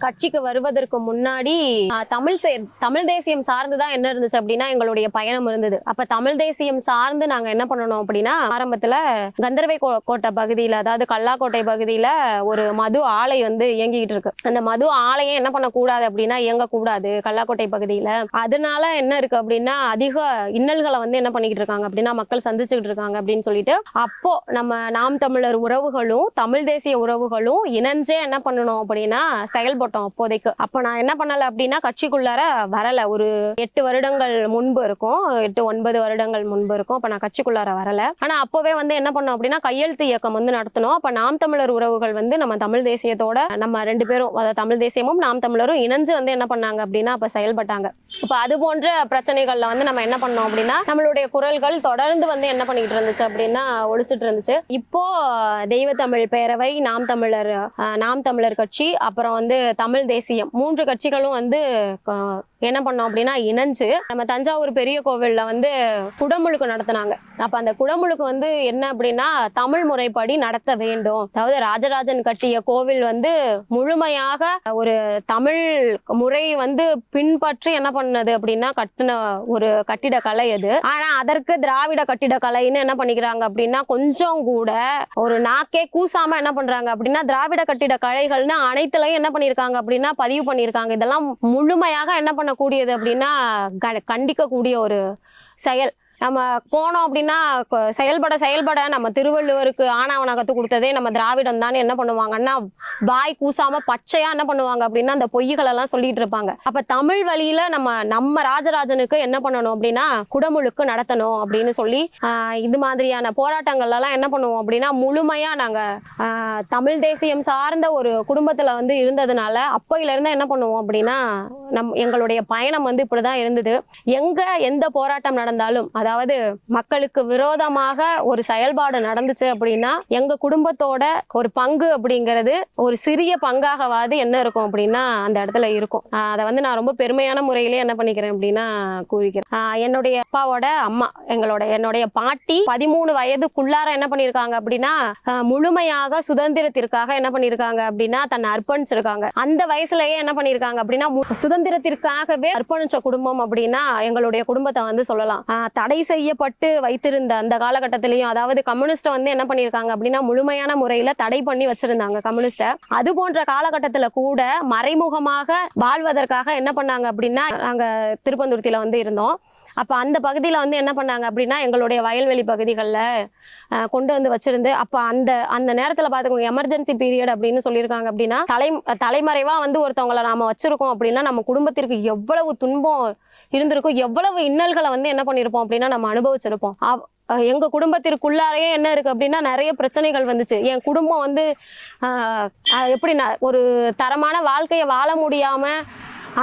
கட்சிக்கு வருவதற்கு முன்னாடி தமிழ் தமிழ் தேசியம் சார்ந்துதான் என்ன இருந்துச்சு அப்படின்னா எங்களுடைய பயணம் இருந்தது. அப்ப தமிழ் தேசியம் சார்ந்து நாங்க என்ன பண்ணணும் அப்படின்னா ஆரம்பத்துல கந்தர்வை கோ- கோட்டை பகுதியில அதாவது கல்லாக்கோட்டை பகுதியில ஒரு மது ஆலை வந்து இயங்கிக்கிட்டு இருக்கு. அந்த மது ஆலையை என்ன பண்ணக்கூடாது அப்படின்னா இயங்கக்கூடாது கல்லாக்கோட்டை பகுதியில. அதனால என்ன இருக்கு அப்படின்னா அதிக இன்னல்களை வந்து என்ன பண்ணிக்கிட்டு இருக்காங்க அப்படின்னா மக்கள் சந்திச்சுக்கிட்டு இருக்காங்க அப்படின்னு சொல்லிட்டு அப்போ நம்ம நாம் தமிழர் உறவுகளும் தமிழ் தேசிய உறவுகளும் இணைஞ்சே என்ன பண்ணணும் அப்படின்னா போட்டோம் அப்போதைக்கு. அப்போ நான் என்ன பண்ணல அப்படின்னா கட்சிக்குள்ளார வரல. ஒரு எட்டு வருடங்கள் முன்பு இருக்கும். எட்டு ஒன்பது வருடங்கள் முன்பு இருக்கும். அப்போ நான் கட்சிக்குள்ளார வரல. ஆனா அப்போவே வந்து என்ன பண்ணோம் அப்படின்னா கையெழுத்து இயக்கம் வந்து நடத்தணும் அப்ப நாம் தமிழர் உறவுகள் வந்து நம்ம தமிழ் தேசியத்தோட நம்ம ரெண்டு பேரும் அதாவது தமிழ் தேசியமும் நாம் தமிழரும் இணைஞ்சு வந்து என்ன பண்ணாங்க அப்படின்னா அப்ப செயல்பட்டாங்க. இப்ப அது போன்ற பிரச்சனைகள்ல வந்து நம்ம என்ன பண்ணோம் அப்படின்னா நம்மளுடைய குரல்கள் தொடர்ந்து வந்து என்ன பண்ணிக்கிட்டு இருந்துச்சு அப்படின்னா ஒழிச்சிட்டு இருந்துச்சு. இப்போ தெய்வ தமிழ் பேரவை நாம் தமிழர் நாம் தமிழர் கட்சி அப்புறம் வந்து தமிழ் தேசியம். மூன்று கட்சிகளும் வந்து என்ன பண்ணோம் அப்படின்னா இணைஞ்சு நம்ம தஞ்சாவூர் பெரிய கோவில்ல வந்து குடமுழுக்கு நடத்தினாங்க. அப்ப அந்த குடமுழுக்கு வந்து என்ன அப்படின்னா தமிழ் முறைப்படி நடத்த வேண்டும். அதாவது ராஜராஜன் கட்டிய கோவில் வந்து முழுமையாக ஒரு தமிழ் முறை வந்து பின்பற்றி என்ன பண்ணது அப்படின்னா கட்டின ஒரு கட்டிடக்கலை அது. ஆனா அதற்கு திராவிட கட்டிடக்கலைன்னு என்ன பண்ணிக்கிறாங்க அப்படின்னா கொஞ்சம் கூட ஒரு நாக்கே கூசாம என்ன பண்றாங்க அப்படின்னா திராவிட கட்டிட கலைகள்னு அனைத்துலயும் என்ன பண்ணியிருக்காங்க அப்படின்னா பதிவு பண்ணியிருக்காங்க. இதெல்லாம் முழுமையாக என்ன பண்ணக்கூடியது அப்படின்னா கண்டிக்கக்கூடிய ஒரு செயல். நம்ம போனோம் அப்படின்னா செயல்பட செயல்பட நம்ம திருவள்ளுவருக்கு ஆணவனை கற்றுக் கொடுத்ததே நம்ம திராவிடம் தான். என்ன பண்ணுவாங்கன்னா வாய் கூசாம பச்சையா என்ன பண்ணுவாங்க அப்படின்னா அந்த பொய்கள் எல்லாம் சொல்லிட்டு இருப்பாங்க. அப்ப தமிழ் வழியில நம்ம நம்ம ராஜராஜனுக்கு என்ன பண்ணணும் அப்படின்னா குடமுழுக்கு நடத்தணும் அப்படின்னு சொல்லி இது மாதிரியான போராட்டங்கள் எல்லாம் என்ன பண்ணுவோம் அப்படின்னா முழுமையா நாங்க தமிழ் தேசியம் சார்ந்த ஒரு குடும்பத்துல வந்து இருந்ததுனால அப்பையில இருந்து என்ன பண்ணுவோம் அப்படின்னா நம் எங்களுடைய பயணம் வந்து இப்படிதான் இருந்தது. எங்க எந்த போராட்டம் நடந்தாலும் அதாவது மக்களுக்கு விரோதமாக ஒரு செயல்பாடு நடந்துச்சு அப்படின்னா எங்க குடும்பத்தோட ஒரு பங்கு அப்படிங்கிறது ஒரு சிறிய பங்காகவாது என்ன இருக்கும் அப்படின்னா அந்த இடத்துல இருக்கும். அதை வந்து நான் ரொம்ப பெருமையான முறையிலே என்ன பண்ணிக்கிறேன் அப்படின்னா கூறிக்கிறேன். என்னுடைய அப்பாவோட அம்மா எங்களோட என்னுடைய பாட்டி பதிமூணு வயதுக்குள்ளார என்ன பண்ணியிருக்காங்க அப்படின்னா முழுமையாக சுதந்திரத்திற்காக என்ன பண்ணியிருக்காங்க அப்படின்னா தன்னை அர்ப்பணிச்சிருக்காங்க. அந்த வயசுலயே என்ன பண்ணியிருக்காங்க அப்படின்னா சுதந்திரத்திற்காகவே அர்ப்பணிச்ச குடும்பம் அப்படின்னா எங்களுடைய குடும்பத்தை வந்து சொல்லலாம். தடை தடை செய்யப்பட்டு வைத்திருந்த அந்த காலகட்டத்திலையும் அதாவது கம்யூனிஸ்ட வந்து என்ன பண்ணியிருக்காங்க அப்படின்னா முழுமையான முறையில தடை பண்ணி வச்சிருந்தாங்க கம்யூனிஸ்ட அது போன்ற காலகட்டத்துல கூட மறைமுகமாக வாழ்வதற்காக என்ன பண்ணாங்க அப்படின்னா நாங்க திருப்பந்துருத்தில வந்து இருந்தோம். அப்போ அந்த பகுதியில் வந்து என்ன பண்ணாங்க அப்படின்னா எங்களுடைய வயல்வெளி பகுதிகளில் கொண்டு வந்து வச்சிருந்து அப்போ அந்த அந்த நேரத்தில் பார்த்துக்கோங்க எமர்ஜென்சி பீரியட் அப்படின்னு சொல்லியிருக்காங்க அப்படின்னா தலை தலைமறைவாக வந்து ஒருத்தவங்களை நாம வச்சிருக்கோம் அப்படின்னா நம்ம குடும்பத்திற்கு எவ்வளவு துன்பம் இருந்திருக்கும். எவ்வளவு இன்னல்களை வந்து என்ன பண்ணியிருப்போம் அப்படின்னா நம்ம அனுபவிச்சிருப்போம். எங்க குடும்பத்திற்குள்ளாரையே என்ன இருக்கு அப்படின்னா நிறைய பிரச்சனைகள் வந்துச்சு. என் குடும்பம் வந்து எப்படி ஒரு தரமான வாழ்க்கையை வாழ முடியாம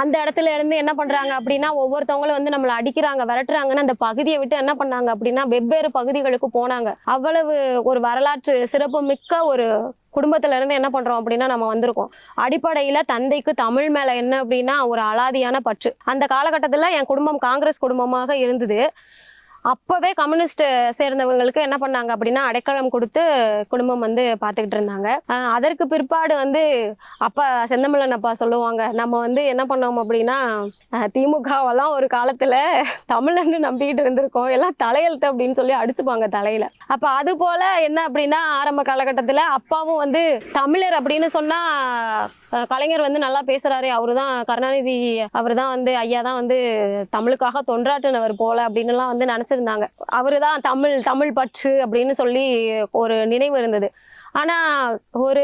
அந்த இடத்துல இருந்து என்ன பண்றாங்க அப்படின்னா ஒவ்வொருத்தவங்களும் வந்து நம்மளை அடிக்கிறாங்க விரட்டுறாங்கன்னு அந்த பகுதியை விட்டு என்ன பண்ணாங்க அப்படின்னா வெவ்வேறு பகுதிகளுக்கு போனாங்க. அவ்வளவு ஒரு வரலாற்று சிறப்பு மிக்க ஒரு குடும்பத்துல இருந்து என்ன பண்றோம் அப்படின்னா நம்ம வந்திருக்கோம். அடிப்படையில தந்தைக்கு தமிழ் மேல என்ன அப்படின்னா ஒரு அலாதியான பற்று. அந்த காலகட்டத்துல என் குடும்பம் காங்கிரஸ் குடும்பமாக இருந்தது. அப்பவே கம்யூனிஸ்ட் சேர்ந்தவங்களுக்கு என்ன பண்ணாங்க அப்படின்னா அடைக்கலம் கொடுத்து குடும்பம் வந்து பார்த்துக்கிட்டு இருந்தாங்க. அதற்கு பிற்பாடு வந்து அப்பா செந்தமிழன் அப்பா சொல்லுவாங்க நம்ம வந்து என்ன பண்ணோம் அப்படின்னா திமுகவெல்லாம் ஒரு காலத்துல தமிழன்னு நம்பிக்கிட்டு இருந்திருக்கோம். எல்லாம் தலையெழுத்து அப்படின்னு சொல்லி அடிச்சுப்பாங்க தலையில. அப்போ அது போல என்ன அப்படின்னா ஆரம்ப காலகட்டத்துல அப்பாவும் வந்து தமிழர் அப்படின்னு சொன்னா கலைஞர் வந்து நல்லா பேசுறாரு அவரு தான் கருணாநிதி அவர் தான் வந்து ஐயா தான் வந்து தமிழுக்காக தொண்டாற்றினவர் போல அப்படின்னுலாம் வந்து நினச்சி வச்சுருந்தாங்க அவரு தான் தமிழ் தமிழ் பற்று அப்படின்னு சொல்லி ஒரு நினைவு இருந்தது. ஆனா ஒரு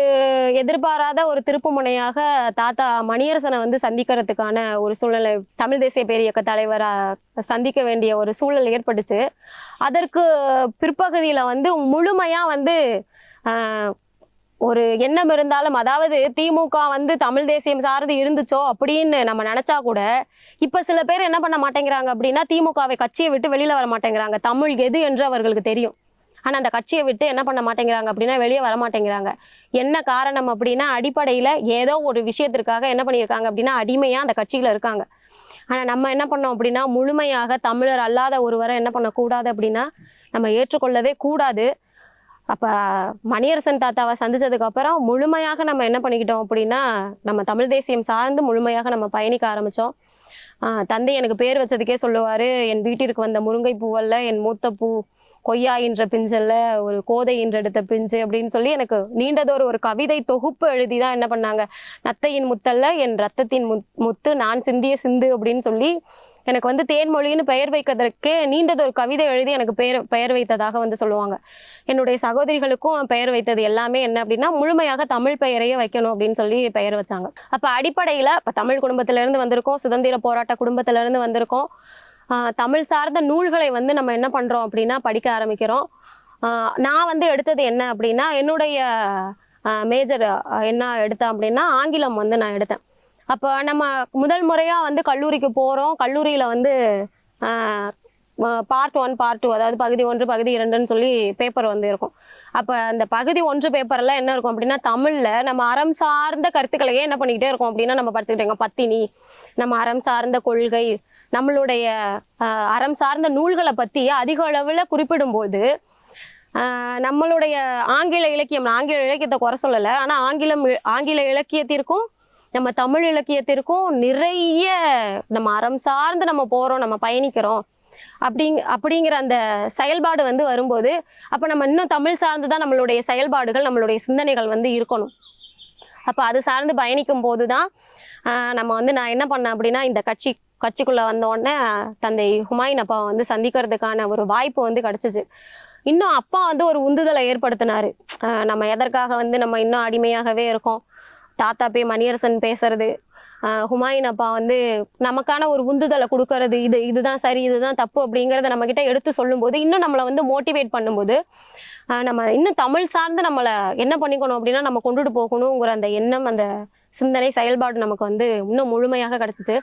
எதிர்பாராத ஒரு திருப்பு முனையாக தாத்தா மணியரசனை வந்து சந்திக்கிறதுக்கான ஒரு சூழ்நிலை தமிழ் தேசிய பேரியக்க தலைவரா சந்திக்க வேண்டிய ஒரு சூழல் ஏற்பட்டுச்சு. அதற்கு பிற்பகுதியில வந்து முழுமையா வந்து ஆஹ், ஒரு எண்ணம் இருந்தாலும் அதாவது திமுக வந்து தமிழ் தேசியம் சார்ந்து இருந்துச்சோ அப்படின்னு நம்ம நினைச்சா கூட இப்ப சில பேர் என்ன பண்ண மாட்டேங்கிறாங்க அப்படின்னா திமுகவை கட்சியை விட்டு வெளியில வர மாட்டேங்கிறாங்க. தமிழ் எது என்று அவர்களுக்கு தெரியும். ஆனா அந்த கட்சியை விட்டு என்ன பண்ண மாட்டேங்கிறாங்க அப்படின்னா வெளியே வர மாட்டேங்கிறாங்க. என்ன காரணம் அப்படின்னா அடிப்படையில ஏதோ ஒரு விஷயத்திற்காக என்ன பண்ணியிருக்காங்க அப்படின்னா அடிமையா அந்த கட்சியில இருக்காங்க. ஆனா நம்ம என்ன பண்ணோம் அப்படின்னா முழுமையாக தமிழர் அல்லாத ஒருவரை என்ன பண்ணக்கூடாது அப்படின்னா நம்ம ஏற்றுக்கொள்ளவே கூடாது. அப்போ மணியரசன் தாத்தாவை சந்திச்சதுக்கு அப்புறம் முழுமையாக நம்ம என்ன பண்ணிக்கிட்டோம் அப்படின்னா நம்ம தமிழ் தேசியம் சார்ந்து முழுமையாக நம்ம பயணிக்க ஆரம்பித்தோம் தந்தை எனக்கு பேர் வச்சதுக்கே சொல்லுவார் என் வீட்டிற்கு வந்த முருங்கை பூவல்ல என் மூத்த பூ கொய்யா என்ற பிஞ்சல்ல ஒரு கோதை என்றெடுத்த பிஞ்சு அப்படின்னு சொல்லி எனக்கு நீண்டதொரு ஒரு கவிதை தொகுப்பு எழுதி தான் என்ன பண்ணாங்க நத்தையின் முத்தல்ல என் ரத்தத்தின் முத் முத்து நான் சிந்திய சிந்து அப்படின்னு சொல்லி எனக்கு வந்து தேன்மொழின்னு பெயர் வைக்கிறதுக்கு நீண்டதொரு கவிதை எழுதி எனக்கு பெயர் பெயர் வைத்ததாக வந்து சொல்லுவாங்க. என்னுடைய சகோதரிகளுக்கும் பெயர் வைத்தது எல்லாமே என்ன அப்படின்னா முழுமையாக தமிழ் பெயரையே வைக்கணும் அப்படின்னு சொல்லி பெயர் வச்சாங்க. அப்போ அடிப்படையில் இப்போ தமிழ் குடும்பத்திலேருந்து வந்திருக்கோம் சுதந்திர போராட்ட குடும்பத்திலேருந்து வந்திருக்கோம். தமிழ் சார்ந்த நூல்களை வந்து நம்ம என்ன பண்ணுறோம் அப்படின்னா படிக்க ஆரம்பிக்கிறோம். நான் வந்து எடுத்தது என்ன அப்படின்னா என்னுடைய மேஜர் என்ன எடுத்தேன் அப்படின்னா ஆங்கிலம் வந்து நான் எடுத்தேன். அப்போ நம்ம முதல் முறையாக வந்து கல்லூரிக்கு போகிறோம் கல்லூரியில் வந்து பார்ட் ஒன் பார்ட் டூ அதாவது பகுதி ஒன்று பகுதி இரண்டுன்னு சொல்லி பேப்பர் வந்து இருக்கும். அப்போ அந்த பகுதி ஒன்று பேப்பரில் என்ன இருக்கும் அப்படின்னா தமிழில் நம்ம அறம் சார்ந்த கருத்துக்களையே என்ன பண்ணிக்கிட்டே இருக்கோம் அப்படின்னா நம்ம படிச்சுக்கிட்டேங்க பத்தினி நம்ம அறம் சார்ந்த கொள்கை நம்மளுடைய அறம் சார்ந்த நூல்களை பற்றி அதிக அளவில் குறிப்பிடும்போது நம்மளுடைய ஆங்கில இலக்கியம் ஆங்கில இலக்கியத்தை குறை சொல்லலை. ஆனால் ஆங்கிலம் ஆங்கில இலக்கியத்திற்கும் நம்ம தமிழ் இலக்கியத்திற்கும் நிறைய நம்ம அறம் சார்ந்து நம்ம போகிறோம் நம்ம பயணிக்கிறோம். அப்படிங் அப்படிங்கிற அந்த செயல்பாடு வந்து வரும்போது அப்போ நம்ம இன்னும் தமிழ் சார்ந்து தான் நம்மளுடைய செயல்பாடுகள் நம்மளுடைய சிந்தனைகள் வந்து இருக்கணும். அப்போ அது சார்ந்து பயணிக்கும் போது தான் நம்ம வந்து நான் என்ன பண்ணேன் அப்படின்னா இந்த கட்சி கட்சிக்குள்ளே வந்தோடனே தந்தை ஹுமாயூன் அப்பாவை வந்து சந்திக்கிறதுக்கான ஒரு வாய்ப்பு வந்து கிடச்சிச்சு. இன்னும் அப்பா வந்து ஒரு உந்துதலை ஏற்படுத்தினார். நம்ம எதற்காக வந்து நம்ம இன்னும் அடிமையாகவே இருக்கோம்? தாத்தா பே மணியரசன் பேசுறது. ஹுமாயின் அப்பா வந்து நமக்கான ஒரு உந்துதலை கொடுக்கறது இது இதுதான் சரி இதுதான் தப்பு அப்படிங்கிறத நம்ம கிட்ட எடுத்து சொல்லும்போது இன்னும் நம்மளை வந்து மோட்டிவேட் பண்ணும்போது நம்ம இன்னும் தமிழ் சார்ந்து நம்மளை என்ன பண்ணிக்கணும் அப்படின்னா நம்ம கொண்டுட்டு போகணுங்கிற அந்த எண்ணம் அந்த சிந்தனை செயல்பாடு நமக்கு வந்து இன்னும் முழுமையாக கிடச்சிச்சு.